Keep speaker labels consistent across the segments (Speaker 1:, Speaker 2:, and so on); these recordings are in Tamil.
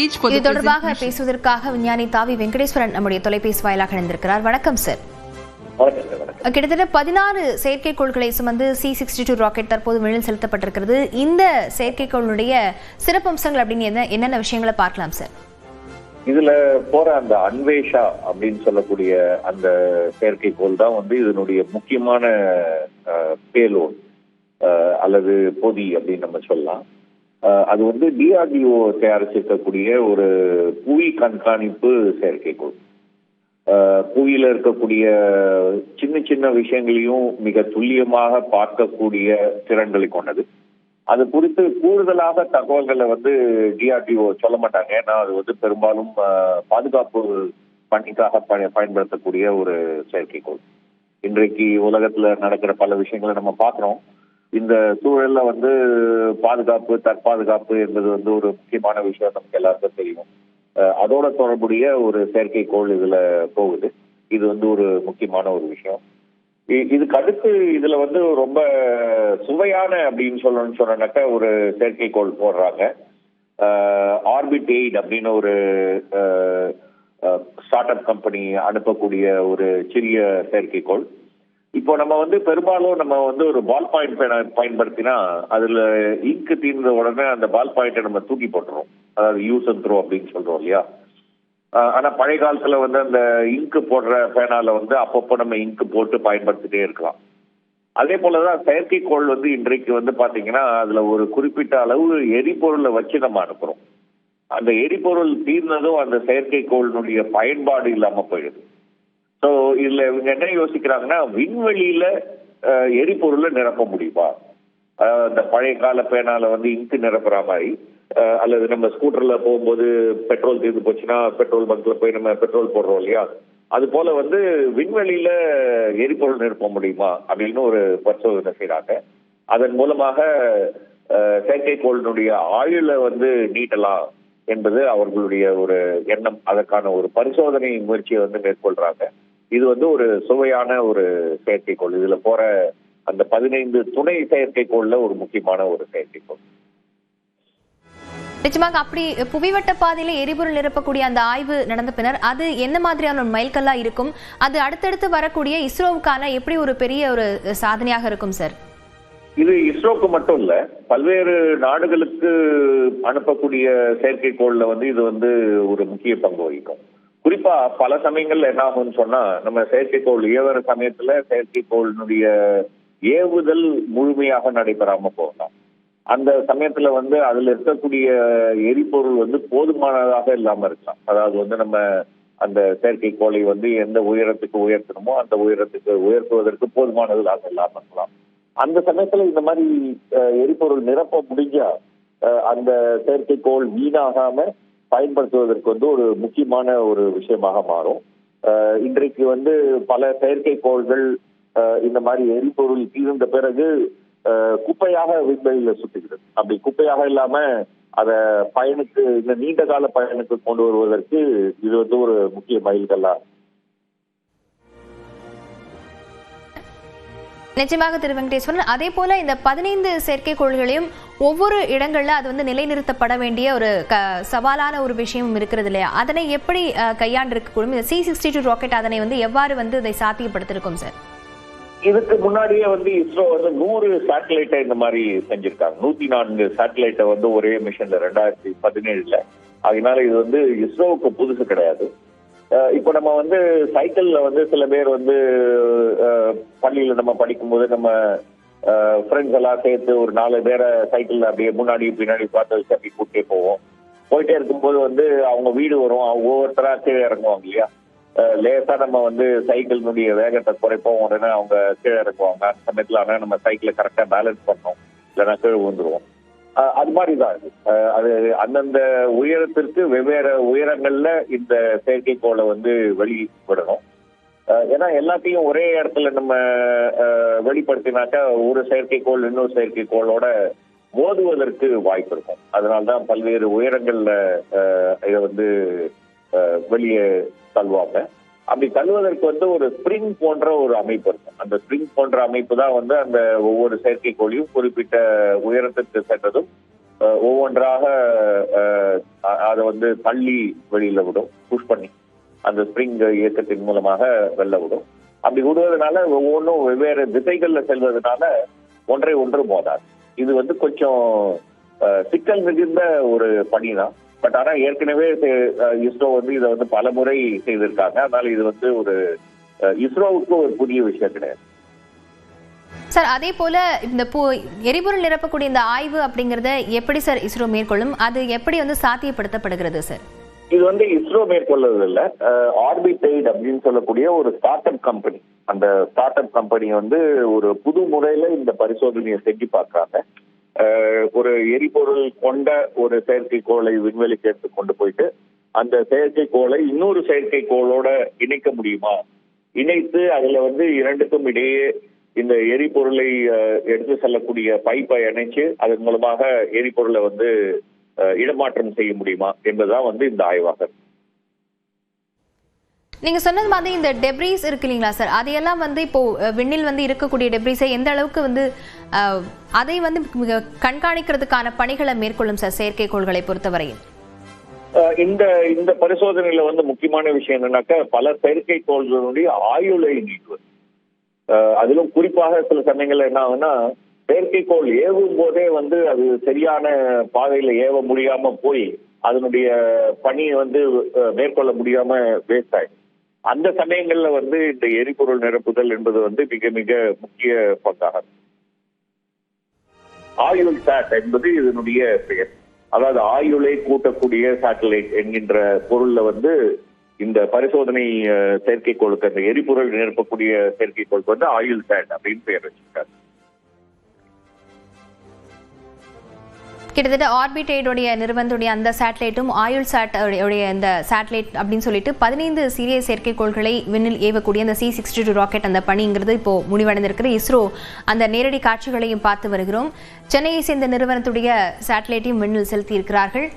Speaker 1: இது தொடர்பாக. பேசுவதற்காக விஞ்ஞானி தாவி வெங்கடேஸ்வரன் நம்முடைய தொலைபேசி வாயிலாக இணைந்திருக்கிறார். வணக்கம் சார்
Speaker 2: வணக்கம் சார் வணக்கம்.
Speaker 1: கிட்டத்தட்ட பதினாறு செயற்கைக்கோள்களை சுமந்து சி சிக்ஸ்டி டூ ராக்கெட் தற்போது விண்ணில் செலுத்தப்பட்டிருக்கிறது. இந்த செயற்கைக்கோளுடைய சிறப்பம்சங்கள் அப்படின்னு என்ன என்னென்ன விஷயங்களை பார்க்கலாம் சார்
Speaker 2: இதுல போற அந்த அன்வேஷா அப்படின்னு சொல்லக்கூடிய அந்த செயற்கைக்கோள் தான் வந்து இதனுடைய முக்கியமான பேலோன் அல்லது பொதி அப்படின்னு நம்ம சொல்லலாம். அது வந்து டிஆர்டிஓ தயாரிச்சிருக்கக்கூடிய ஒரு புவி கண்காணிப்பு செயற்கைக்கோள். புவியில் புவியில இருக்கக்கூடிய சின்ன சின்ன விஷயங்களையும் மிக துல்லியமாக பார்க்கக்கூடிய திறன்களை கொண்டது. அது குறித்து கூடுதலாக தகவல்களை வந்து டிஆர்டிஓ சொல்ல மாட்டாங்க. ஏன்னா அது வந்து பெரும்பாலும் பாதுகாப்பு பணிக்காக பயன்படுத்தக்கூடிய ஒரு செயற்கைக்கோள். இன்றைக்கு உலகத்துல நடக்கிற பல விஷயங்களை நம்ம பார்க்கிறோம். இந்த சூழல்ல வந்து பாதுகாப்பு தற்பாதுகாப்பு என்பது வந்து ஒரு முக்கியமான விஷயம் நமக்கு எல்லாருக்கும் தெரியும். அதோட தொடர்புடைய ஒரு செயற்கைக்கோள் இதுல போகுது. இது வந்து ஒரு முக்கியமான ஒரு விஷயம். இதுக்கு அடுத்து இதுல வந்து ரொம்ப சுவையான அப்படின்னு சொல்லணும்னு சொன்னாக்க ஒரு செயற்கைக்கோள் போடுறாங்க. ஆர்பிட் எய்ட் அப்படின்னு ஒரு ஸ்டார்ட் அப் கம்பெனி அனுப்பக்கூடிய ஒரு சிறிய செயற்கைக்கோள். இப்போ நம்ம வந்து பெரும்பாலும் நம்ம வந்து ஒரு பால் பாயிண்ட் பயன்படுத்தினா அதுல இங்கு தீர்ந்த உடனே அந்த பால் பாயிண்டை நம்ம தூக்கி போட்டுரும் அதாவது யூஸ் அண்ட் த்ரோ அப்படின்னு சொல்றோம் இல்லையா? ஆனா பழைய காலத்துல வந்து அந்த இங்கு போடுற பேனால வந்து அப்பப்போ நம்ம இங்கு போட்டு பயன்படுத்திட்டே இருக்கலாம். அதே போலதான் செயற்கைக்கோள் வந்து இன்றைக்கு வந்து பாத்தீங்கன்னா அதுல ஒரு குறிப்பிட்ட அளவு எரிபொருளை வச்சு நம்ம அனுப்புறோம். அந்த எரிபொருள் தீர்ந்ததும் அந்த செயற்கைக்கோளினுடைய பயன்பாடு இல்லாம போயிடுது. ஸோ இதுல இவங்க என்ன யோசிக்கிறாங்கன்னா விண்வெளியில எரிபொருளை நிரப்ப முடியுமா? இந்த அந்த பழைய கால பேனால வந்து இங்கு நிரப்புற மாதிரி அல்லது நம்ம ஸ்கூட்டர்ல போகும்போது பெட்ரோல் தீர்ந்து போச்சுன்னா பெட்ரோல் பங்க்ல போய் நம்ம பெட்ரோல் போடுறோம் இல்லையா? அது போல வந்து விண்வெளியில எரிபொருள் நிரப்ப முடியுமா? அப்படின்னு ஒரு பரிசோதனை செய்யறாங்க அதன் மூலமாக செயற்கைக்கோளினுடைய ஆயுளை வந்து நீட்டலாம் என்பது அவர்களுடைய ஒரு எண்ணம். அதற்கான ஒரு பரிசோதனை முயற்சியை வந்து மேற்கொள்றாங்க. இது வந்து ஒரு சுவையான ஒரு செயற்கைக்கோள். இதுல போற அந்த பதினைந்து துணை செயற்கைக்கோள்ல ஒரு முக்கியமான ஒரு செயற்கைக்கோள்.
Speaker 1: நிச்சயமாக அப்படி புவிவட்ட பாதையில எரிபொருள் நிரப்பக்கூடிய அந்த ஆய்வு நடந்த பின்னர் அது என்ன மாதிரியான ஒரு மைல்கல்லா இருக்கும்? அது அடுத்தடுத்து வரக்கூடிய இஸ்ரோவுக்கான எப்படி ஒரு பெரிய ஒரு சாதனையாக இருக்கும் சார்?
Speaker 2: இது இஸ்ரோக்கு மட்டும் இல்ல பல்வேறு நாடுகளுக்கு அனுப்பக்கூடிய செயற்கைக்கோள்ல வந்து இது வந்து ஒரு முக்கிய பங்கு வகிக்கும். குறிப்பா பல சமயங்கள்ல என்ன ஆகும்னு சொன்னா நம்ம செயற்கைக்கோள் ஏவர சமயத்துல செயற்கைக்கோளினுடைய ஏவுதல் முழுமையாக நடைபெறாம போகலாம். அந்த சமயத்துல வந்து அதுல இருக்கக்கூடிய எரிபொருள் வந்து போதுமானதாக இல்லாம இருக்கலாம். அதாவது வந்து நம்ம அந்த செயற்கைக்கோளை வந்து எந்த உயரத்துக்கு உயர்த்தணுமோ அந்த உயரத்துக்கு உயர்த்துவதற்கு போதுமானதாக இல்லாம இருக்கலாம். அந்த சமயத்துல இந்த மாதிரி எரிபொருள் நிரப்ப முடிஞ்சா அந்த செயற்கைக்கோள் வீணாகாம பயன்படுத்துவதற்கு வந்து ஒரு முக்கியமான ஒரு விஷயமாக மாறும். இன்றைக்கு வந்து பல செயற்கைக்கோள்கள் இந்த மாதிரி எரிபொருள் தீர்ந்த பிறகு குப்பையாக விண்வெளியில சுத்துகிறது. அப்படி குப்பையாக இல்லாம அத பயனுக்கு இந்த நீண்ட கால பயனுக்கு கொண்டு வருவதற்கு இது வந்து ஒரு முக்கிய மைல்கல்லா
Speaker 1: நிச்சயமாக திரு வெங்கடேஸ்வரன் அதே போல இந்த பதினைந்து செயற்கைக்கோள்களையும் ஒவ்வொரு இடங்கள்ல அது வந்து நிலைநிறுத்தப்பட வேண்டிய ஒரு சவாலான ஒரு விஷயம் இருக்கிறது இல்லையா? அதனை எப்படி கையாண்டிருக்கக்கூடும்? இந்த சி சிக்ஸ்டி டூ ராக்கெட் அதனை வந்து எவ்வாறு வந்து இதை சாத்தியப்படுத்திருக்கும் சார்
Speaker 2: இதுக்கு முன்னாடியே வந்து இஸ்ரோ வந்து நூறு சேட்டலைட்டை இந்த மாதிரி செஞ்சிருக்காங்க. நூத்தி நான்கு சேட்டலைட்டை வந்து ஒரே மிஷன்ல ரெண்டாயிரத்தி பதினேழுல. அதனால இது வந்து இஸ்ரோவுக்கு புதுசு கிடையாது. இப்போ நம்ம வந்து சைக்கிள்ல வந்து சில பேர் வந்து பள்ளியில நம்ம படிக்கும்போது நம்ம ஃப்ரெண்ட்ஸ் எல்லாம் சேர்த்து ஒரு நாலு பேரை சைக்கிள்ல அப்படியே முன்னாடி பின்னாடி பார்த்து வச்சு அப்படி கூட்டே போவோம். போயிட்டே இருக்கும்போது வந்து அவங்க வீடு வரும். அவங்க ஒவ்வொருத்தரா கீழே இறங்குவாங்க இல்லையா? லேசா நம்ம வந்து சைக்கிளினுடைய வேகத்தை குறைப்போம். உடனே அவங்க கீழே இறங்குவாங்க. அந்த சமயத்துல ஆனா நம்ம சைக்கிளை கரெக்டா பேலன்ஸ் பண்ணோம் இல்லைன்னா கீழே விழுந்துருவோம். அது மாதிரிதான். அது அந்தந்த உயரத்திற்கு வெவ்வேறு உயரங்கள்ல இந்த செயற்கைக்கோளை வந்து வெளிவிடணும். ஏன்னா எல்லாத்தையும் ஒரே இடத்துல நம்ம அஹ், வெளிப்படுத்தினாக்கா ஒரு செயற்கைக்கோள் இன்னொரு செயற்கைக்கோளோட மோதுவதற்கு வாய்ப்பு இருக்கும். அதனால்தான் பல்வேறு உயரங்கள்ல இதை வந்து வெளியே தள்ளுவாங்க. அப்படி தள்ளுவதற்கு வந்து ஒரு ஸ்ப்ரிங் போன்ற ஒரு அமைப்பு இருக்கும். அந்த ஸ்ப்ரிங் போன்ற அமைப்பு தான் வந்து அந்த ஒவ்வொரு செயற்கைக்கோளையும் குறிப்பிட்ட உயரத்திற்கு சென்றதும் ஒவ்வொன்றாக அதை வந்து தள்ளி வெளியில விடும் புஷ் பண்ணி அந்த ஸ்ப்ரிங் இயக்கத்தின் மூலமாக வெல்ல விடும். அப்படி விடுவதனால ஒவ்வொன்றும் வெவ்வேறு திசைகள்ல செல்வதனால ஒன்றை ஒன்று மோதாது. இது வந்து கொஞ்சம் சிக்கல் மிகுந்த ஒரு பணி தான் பட் ஆனா ஏற்கனவே இஸ்ரோ வந்து இதை வந்து பல முறை செய்திருக்காங்க. அதனால இது வந்து ஒரு இஸ்ரோவுக்கு ஒரு புதிய விஷயம் கிடையாது.
Speaker 1: சார் அதே போல இந்த பூ எரிபொருள் நிரப்பக்கூடிய இந்த ஆய்வு அப்படிங்கறத எப்படி சார் இஸ்ரோ மேற்கொள்ளும்? அது எப்படி வந்து சாத்தியப்படுத்தப்படுகிறது சார்?
Speaker 2: இது வந்து இஸ்ரோ மேற்கொள்வது இல்ல ஆர்பிடைட் அப்படின்னு சொல்லக்கூடிய ஒரு ஸ்டார்ட் அப் கம்பெனி அந்த ஸ்டார்ட் அப் கம்பெனி வந்து ஒரு புது முறையில இந்த பரிசோதனையை செஞ்சு பார்க்கறாங்க. ஒரு எரிபொருள் கொண்ட ஒரு செயற்கைக்கோளை விண்வெளிக்கு எடுத்து கொண்டு போயிட்டு அந்த செயற்கைக்கோளை இன்னொரு செயற்கைக்கோளோட இணைக்க முடியுமா? இணைத்து அதுல வந்து இரண்டுக்கும் இடையே இந்த எரிபொருளை எடுத்து செல்லக்கூடிய பைப்பை இணைச்சு அதன் மூலமாக எரிபொருளை வந்து இடமாற்றம் செய்ய முடியுமா என்பதுதான் வந்து இந்த ஆய்வாக
Speaker 1: நீங்க சொன்னது மாதிரி இந்த டெப்ரீஸ் இருக்கு இல்லைங்களா சார் அதையெல்லாம் வந்து இப்போ விண்ணில் வந்து இருக்கக்கூடிய டெப்ரீஸை எந்த அளவுக்கு வந்து அதை வந்து கண்காணிக்கிறதுக்கான பணிகளை மேற்கொள்ளும் சார் செயற்கைக்கோள்களை பொறுத்தவரையில்?
Speaker 2: இந்த இந்த பரிசோதனையில வந்து முக்கியமான விஷயம் என்னன்னாக்கா பல செயற்கைக்கோள்களுடைய ஆயுளை நீக்குவது. அதிலும் குறிப்பாக சில சமயங்கள்ல என்ன ஆகுன்னா செயற்கைக்கோள் ஏவும் போதே வந்து அது சரியான பாதையில ஏவ முடியாம போய் அதனுடைய பணியை வந்து மேற்கொள்ள முடியாம வேஸ்ட் ஆயிடும். அந்த சமயங்கள்ல வந்து இந்த எரிபொருள் நிரப்புதல் என்பது வந்து மிக மிக முக்கிய பங்காக ஆயுள் சாட் என்பது இதனுடைய பெயர். அதாவது ஆயுளை கூட்டக்கூடிய சேட்டலைட் என்கின்ற பொருள்ல வந்து இந்த பரிசோதனை செயற்கைக்கோளுக்கு அந்த எரிபொருள் நிரப்பக்கூடிய செயற்கைக்கோளுக்கு வந்து ஆயுள் சேட் அப்படின்னு பெயர் வச்சிருக்காரு
Speaker 1: கிட்டத்தட்ட ஆர்பிட்டேடுடைய நிறுவனத்துடைய அந்த சேட்டலைட்டும் ஆயுள் சாட் உடைய இந்த சேட்டலைட் அப்படின்னு சொல்லிட்டு பதினைந்து சிறிய செயற்கைக்கோள்களை விண்ணில் ஏவக்கூடிய அந்த சி சிக்ஸ்டி டூ ராக்கெட் அந்த பணிங்கிறது இப்போ முடிவடைந்திருக்கிறது. இஸ்ரோ அந்த நேரடி காட்சிகளையும் பார்த்து வருகிறோம். சென்னையை சேர்ந்த நிறுவனத்துடைய சேட்டலைட்டையும் விண்ணில் செலுத்தி இருக்கிறார்கள்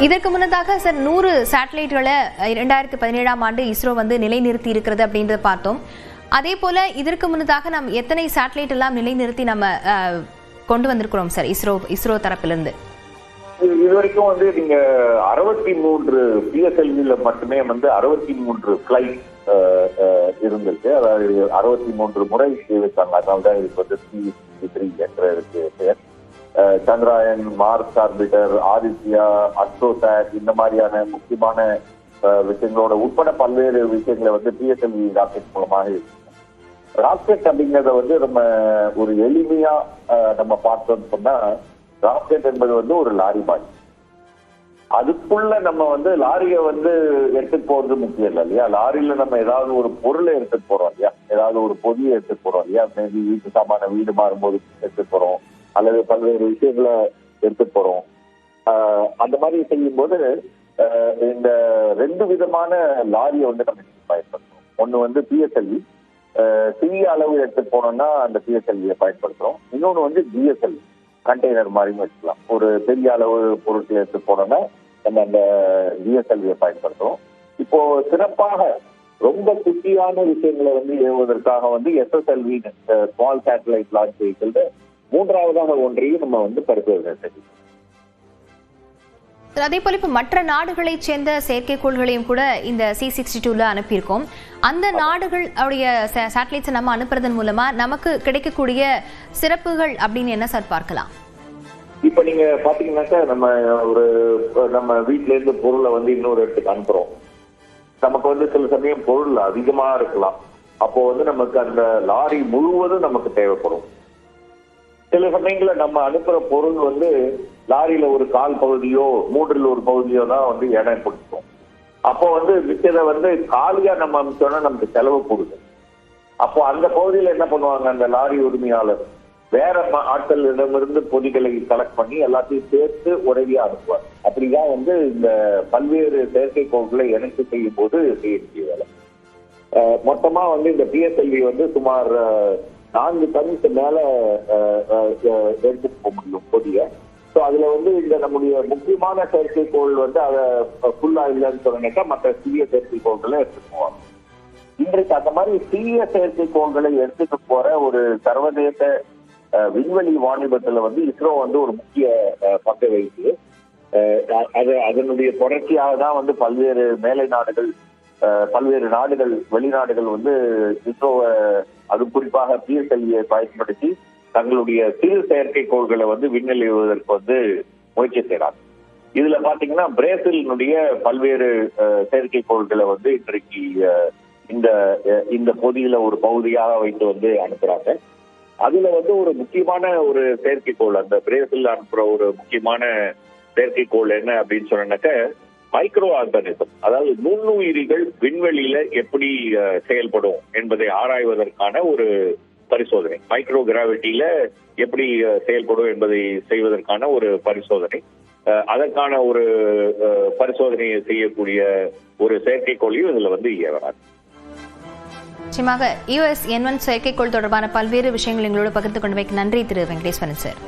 Speaker 1: இதற்கு முன்னதாக சார் நூறு சேட்டலைட்களை இரண்டாயிரத்தி பதினேழாம் ஆண்டு இஸ்ரோ வந்து நிலைநிறுத்தி இருக்கிறது அப்படின்றத பார்த்தோம். அதே போல இதற்கு முன்னதாக நாம் எத்தனை சேட்டலைட் எல்லாம் நிலைநிறுத்தி நம்ம அஹ், கொண்டு வந்திருக்கிறோம் சார் இஸ்ரோ இஸ்ரோ தரப்பிலிருந்து?
Speaker 2: இது இதுவரைக்கும் வந்து நீங்க அறுபத்தி மூன்று பிஎஸ்எல்வில மட்டுமே வந்து அறுபத்தி மூன்று பிளைட் இருந்திருக்கு. அதாவது அறுபத்தி மூன்று முறை இருக்காங்க அதனால தான் இதுக்கு வந்து சி த்ரீ என்ற இருக்கு பெயர். சந்திராயன் மார்ஸ் ஆர்பிட்டர் ஆதித்யா அஸ்ட்ரோசாட் இந்த மாதிரியான முக்கியமான விஷயங்களோட உட்பட பல்வேறு விஷயங்களை வந்து பிஎஸ்எல்வி ராக்கெட் மூலமாக ராக்கெட் அப்படிங்கறத வந்து நம்ம ஒரு எளிமையா நம்ம பார்த்தோம்னு சொன்னா ராக்கெட் என்பது வந்து ஒரு லாரி மாதிரி அதுக்குள்ள நம்ம வந்து லாரியை வந்து எடுத்துட்டு போறது முக்கியம் இல்லை இல்லையா? லாரியில நம்ம ஏதாவது ஒரு பொருளை எடுத்துட்டு போறோம் இல்லையா? ஏதாவது ஒரு பொதியை எடுத்துட்டு போறோம் இல்லையா? மேபி வீட்டு சாமான வீடு மாறும்போது எடுத்துட்டு போறோம். அல்லது பல்வேறு விஷயங்களை எடுத்துட்டு போறோம். ஆஹ் அந்த மாதிரி செய்யும்போது ஆஹ் இந்த ரெண்டு விதமான லாரியை வந்து நம்ம பயன்படுத்துறோம். ஒன்னு வந்து பிஎஸ்எல்வி சிறிய அளவு எடுத்துட்டு போனோம்னா அந்த பிஎஸ்எல்வியை பயன்படுத்துறோம். இன்னொன்னு வந்து ஜிஎஸ்எல்வி கண்டெய்னர் மாதிரியும் வச்சுக்கலாம். ஒரு பெரிய அளவு பொருட்கள் எடுத்து போனோம்னா நம்ம அந்த ஜிஎஸ்எல்வியை பயன்படுத்துறோம். இப்போ சிறப்பாக ரொம்ப குட்டியான விஷயங்களை வந்து ஏவுவதற்காக வந்து SSLV small satellite launch vehicle மூன்றாவதாக ஒன்றையும் நம்ம வந்து பரிசோதனை செய்யும்
Speaker 1: அதே போல இப்போ மற்ற நாடுகளைச் சேர்ந்த செயற்கைக்கோள்களையும் கூட இந்த சி சிக்ஸ்டி டூல அனுப்பியிருக்கோம். அந்த நாடுகள் உடைய சேட்டலைட்ஸை நம்ம அனுப்புறதன் மூலமா நமக்கு கிடைக்கக்கூடிய சிறப்புகள் அப்படின்னு என்ன சார் பார்க்கலாம்?
Speaker 2: இப்ப நீங்க பாத்தீங்கன்னாக்கா நம்ம ஒரு நம்ம வீட்ல இருந்து பொருளை வந்து இன்னொரு இடத்துக்கு அனுப்புறோம். நமக்கு வந்து சில சமயம் பொருள் அதிகமா இருக்கலாம். அப்போ வந்து நமக்கு அந்த லாரி முழுவதும் நமக்கு தேவைப்படும். சில சமயங்கள நம்ம அனுப்புற பொருள் வந்து லாரியில ஒரு கால் பகுதியோ மூன்றில் ஒரு பகுதியோ தான் வந்து இடம் கொடுக்கும். அப்போ வந்து மிச்சதை வந்து காலியா நம்ம அனுப்பிச்சோம்னா நமக்கு செலவு கொடுது. அப்போ அந்த பகுதியில என்ன பண்ணுவாங்க அந்த லாரி உரிமையாளர்? வேற ஆட்களிடமிருந்து பொதிகளை கலெக்ட் பண்ணி எல்லாத்தையும் சேர்த்து உதவியா அனுப்புவார். அப்படிதான் வந்து இந்த பல்வேறு செயற்கைக்கோள்களை இணைத்து செய்யும் போது செய்ய வேலை. மொத்தமா வந்து இந்த பிஎஸ்எல்வி வந்து சுமார் நான்கு டன்னுக்கு மேல அஹ், எடுத்துட்டு போக முடியும் பொதிய. ஸோ அதுல வந்து இந்த நம்முடைய முக்கியமான செயற்கைக்கோள் வந்து அதை ஃபுல்லா இல்லைன்னு சொன்னாக்கா மற்ற சிறிய செயற்கைக்கோள்களை எடுத்துட்டு போவாங்க. இன்றைக்கு அந்த மாதிரி சிறிய செயற்கைக்கோள்களை எடுத்துட்டு போற ஒரு சர்வதேச விண்வெளி வாணிபத்துல வந்து இஸ்ரோ வந்து ஒரு முக்கிய பங்கை வகிக்குது. அது அதனுடைய தொடர்ச்சியாக தான் வந்து பல்வேறு மேலை நாடுகள் பல்வேறு நாடுகள் வெளிநாடுகள் வந்து இஸ்ரோவை அது குறிப்பாக பிஎஸ்எல்வியை பயன்படுத்தி தங்களுடைய சிறு செயற்கைக்கோள்களை வந்து விண்ணில் வந்து முயற்சி செய்யறாங்க இதுல பாத்தீங்கன்னா பிரேசிலினுடைய பல்வேறு அஹ், செயற்கைக்கோள்களை வந்து இன்றைக்கு இந்த இந்த பகுதியில ஒரு பகுதியாக வைத்து வந்து அனுப்புறாங்க. அதுல வந்து ஒரு முக்கியமான ஒரு செயற்கைக்கோள் அந்த பிரேசில் அனுப்புற ஒரு முக்கியமான செயற்கைக்கோள் என்ன அப்படின்னு சொன்னாக்க மைக்ரோ ஆர்கானிசம் அதாவது நுண்ணுயிரிகள் விண்வெளியில எப்படி செயல்படும் என்பதை ஆராய்வதற்கான ஒரு பரிசோதனை. மைக்ரோ கிராவிட்டியில எப்படி செயல்படும் என்பதை செய்வதற்கான ஒரு பரிசோதனை. அதற்கான ஒரு அஹ், பரிசோதனையை செய்யக்கூடிய ஒரு செயற்கைக்கோளையும் இதுல வந்து ஏவறாங்க
Speaker 1: நிச்சயமாக யுஎஸ் என் ஒன் செயற்கைக்கோள் தொடர்பான பல்வேறு விஷயங்கள் எங்களோடு பகிர்ந்து கொண்டமைக்கு நன்றி திரு வெங்கடேஸ்வரன் சார்.